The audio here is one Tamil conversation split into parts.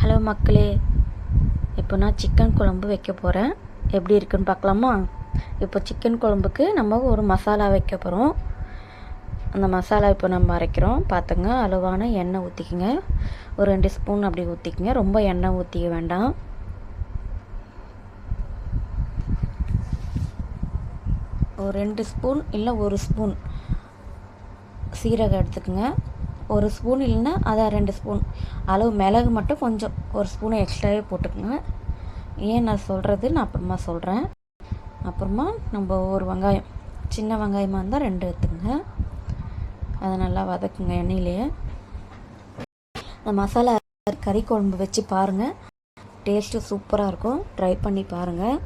ஹலோ மக்களே இப்போ நான் சிக்கன் குழம்பு வைக்க போகிறேன் எப்படி இருக்குன்னு பார்க்கலாமா? இப்போ சிக்கன் குழம்புக்கு நம்ம ஒரு மசாலா வைக்க போகிறோம் அந்த மசாலா இப்போ நம்ம அரைக்கிறோம். பார்த்துங்க அளவான எண்ணெய் ஊற்றிக்கிங்க ஒரு ரெண்டு ஸ்பூன் அப்படி ஊற்றிக்கிங்க ரொம்ப எண்ணெய் ஊற்றிக்க வேண்டாம். ஒரு ரெண்டு ஸ்பூன் இல்லை ஒரு ஸ்பூன் சீரகம் எடுத்துக்கோங்க. ஒரு ஸ்பூன் இல்லைன்னா அதான் ரெண்டு ஸ்பூன் அளவு மிளகு மட்டும் கொஞ்சம். ஒரு ஸ்பூனை எக்ஸ்ட்ராவே போட்டுக்கோங்க. ஏன் நான் சொல்கிறது நான் அப்புறமா சொல்கிறேன் அப்புறமா நம்ம ஒரு வெங்காயம். சின்ன வெங்காயமாக இருந்தால் ரெண்டு எடுத்துக்கோங்க. அதை நல்லா வதக்குங்க எண்ணெயிலேயே. இந்த மசாலா கறி குழம்பு வச்சு பாருங்கள் டேஸ்ட்டு சூப்பராக இருக்கும். ட்ரை பண்ணி பாருங்கள்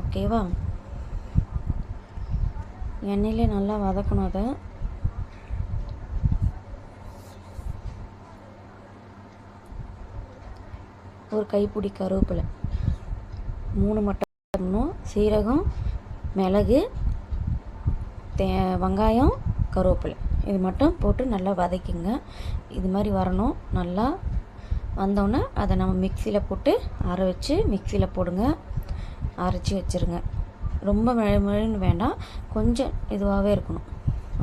ஓகேவா? எண்ணெயிலே நல்லா வதக்கணும் அதை. ஒரு கைப்பிடி கருவேப்பிலை. மூணு மட்டும் சீரகம் மிளகு தே வெங்காயம் கருவேப்பிலை. இது மட்டும் போட்டு நல்லா வதக்கிங்க. இது மாதிரி வரணும். நல்லா வந்தோடனே அதை நம்ம மிக்சியில் போட்டு அர வச்சு மிக்சியில் போடுங்க. அரைச்சி வச்சுருங்க. ரொம்ப மிழ வேண்டாம். கொஞ்சம் இதுவாகவே இருக்கணும்.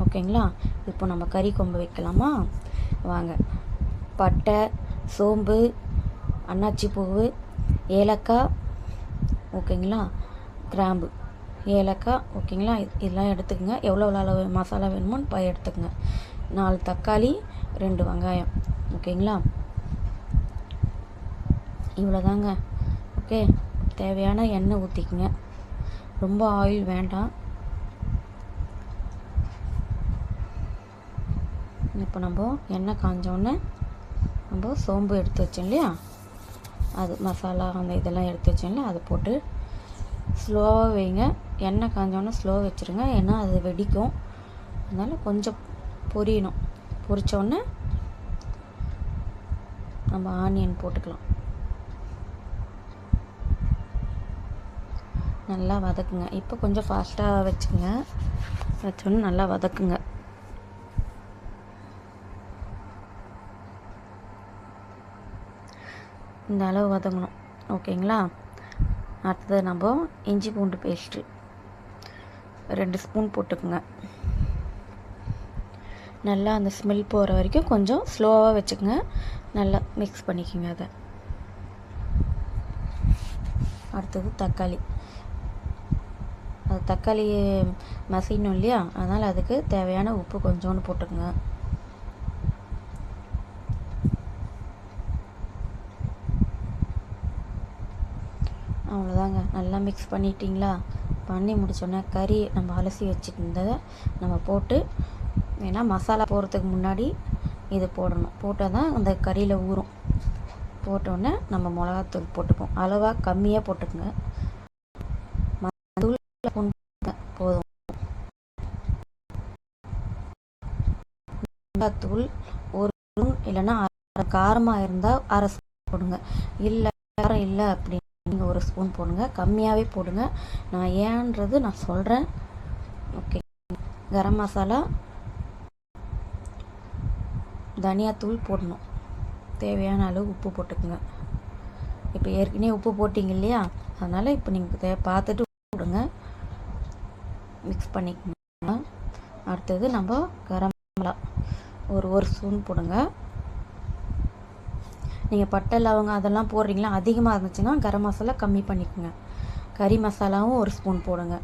ஓகேங்களா? இப்போ நம்ம கறி கொம்பு வைக்கலாமா? வாங்க. பட்டை சோம்பு அன்னாச்சி பூவு ஏலக்காய் ஓகேங்களா? கிராம்பு ஏலக்காய் ஓகேங்களா? இதெல்லாம் எடுத்துக்கோங்க. எவ்வளோ அளவு மசாலா வேணுமோன்னு பை எடுத்துக்கோங்க. நாலு தக்காளி ரெண்டு வெங்காயம் ஓகேங்களா? இவ்வளோதாங்க ஓகே? தேவையான எண்ணெய் ஊற்றிக்குங்க ரொம்ப ஆயில் வேண்டாம். இப்போ நம்ம எண்ணெய் காஞ்சோடனே நம்ம சோம்பு எடுத்து வச்சோம் இல்லையா? அது மசாலா அந்த இதெல்லாம் எடுத்து வச்சோம்ல அதை போட்டு ஸ்லோவாக வைங்க. எண்ணெய் காஞ்சோன்னே ஸ்லோவாக வச்சுருங்க. ஏன்னா அது வெடிக்கும். அதனால் கொஞ்சம் பொரியணும். பொரித்தோடனே நம்ம ஆனியன் போட்டுக்கலாம். நல்லா வதக்குங்க. இப்போ கொஞ்சம் ஃபாஸ்ட்டாக வச்சுங்க வச்சோன்னே நல்லா வதக்குங்க. இந்த அளவு வதங்கணும். ஓகேங்களா? அடுத்தது நம்ம இஞ்சி பூண்டு பேஸ்ட்டு ரெண்டு ஸ்பூன் போட்டுக்குங்க. நல்லா அந்த ஸ்மெல் போகிற வரைக்கும் கொஞ்சம் ஸ்லோவாக வச்சுக்கோங்க. நல்லா மிக்ஸ் பண்ணிக்கோங்க அதை. அடுத்தது தக்காளி. அது தக்காளி மசியணும் இல்லையா? அதனால் அதுக்கு தேவையான உப்பு கொஞ்சோண்டு போட்டுக்கோங்க. அவ்வளோதாங்க நல்லா மிக்ஸ் பண்ணிட்டிங்களா? பண்ணி முடிச்சோன்னே கறி நம்ம அலசி வச்சுருந்ததை நம்ம போட்டு ஏன்னா மசாலா போடுறதுக்கு முன்னாடி இது போடணும். போட்டால் தான் அந்த கறியில் ஊறும். போட்டோடனே நம்ம மிளகாத்தூள் போட்டுப்போம். அளவாக கம்மியாக போட்டுக்கோங்க. தூள் போதும். மிளகாத்தூள் ஒரு இல்லைன்னா காரமாக இருந்தால் அரை போடுங்க. இல்லை காரம் இல்லை அப்படின்னு நீங்கள் ஒரு ஸ்பூன் போடுங்க. கம்மியாகவே போடுங்க. நான் ஏன்றது நான் சொல்கிறேன் ஓகே கரம் மசாலா தனியாத்தூள் போடணும். தேவையான அளவு உப்பு போட்டுக்குங்க. இப்போ ஏற்கனவே உப்பு போட்டிங்க இல்லையா? அதனால் இப்போ நீங்கள் தே பார்த்துட்டு போடுங்க. மிக்ஸ் பண்ணிக்கோங்க. அடுத்தது நம்ம கரம் மசாலா. ஒரு ஒரு ஸ்பூன் போடுங்க. நீங்கள் பட்டை லவங்க அதெல்லாம் போடுறீங்களா? அதிகமாக இருந்துச்சுன்னா கரம் மசாலா கம்மி பண்ணிக்கோங்க. கறி மசாலாவும் ஒரு ஸ்பூன் போடுங்க.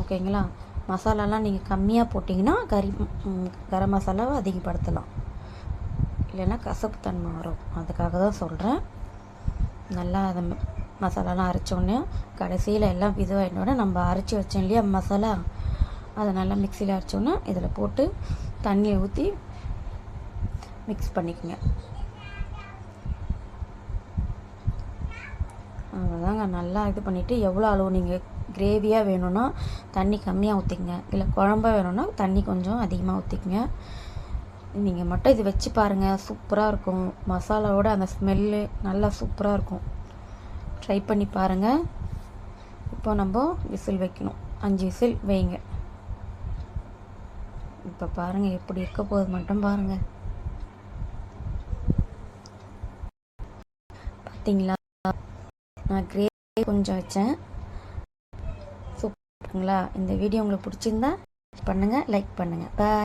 ஓகேங்களா? மசாலாலாம் நீங்கள் கம்மியாக போட்டிங்கன்னா கறி கரம் மசாலாவை அதிகப்படுத்தலாம். இல்லைன்னா கசப்பு தன்மை வரும். அதுக்காக தான் சொல்கிறேன் நல்லா அதை மசாலாலாம் அரைச்சோடனே கடைசியில் எல்லாம் இதுவாகிட்டோடனே நம்ம அரைச்சி வச்சோம் இல்லையா மசாலா? அதை நல்லா மிக்சியில் அரைச்சோன்னே இதில் போட்டு தண்ணியை ஊற்றி மிக்ஸ் பண்ணிக்கோங்க. அவ்வளோதாங்க நல்லா இது பண்ணிவிட்டு எவ்வளோ அளவு நீங்கள் கிரேவியாக வேணும்னா தண்ணி கம்மியாக ஊற்றிக்கங்க இல்லை குழம்பா வேணும்னா தண்ணி கொஞ்சம் அதிகமாக ஊற்றிக்கங்க நீங்கள் மட்டும் இது வச்சு பாருங்கள் சூப்பராக இருக்கும். மசாலாவோட அந்த ஸ்மெல்லு நல்லா சூப்பராக இருக்கும். ட்ரை பண்ணி பாருங்கள் இப்போ நம்ம விசில் வைக்கணும். அஞ்சு விசில் வைங்க. இப்போ பாருங்கள் எப்படி இருக்க போகுது மட்டும் பாருங்கள் பார்த்தீங்களா நான் கிரேவி கொஞ்சம் வச்சேன். சூப்பருங்களா இந்த வீடியோ உங்களுக்கு பிடிச்சிருந்தா பண்ணுங்கள் லைக் பண்ணுங்கள் பாய்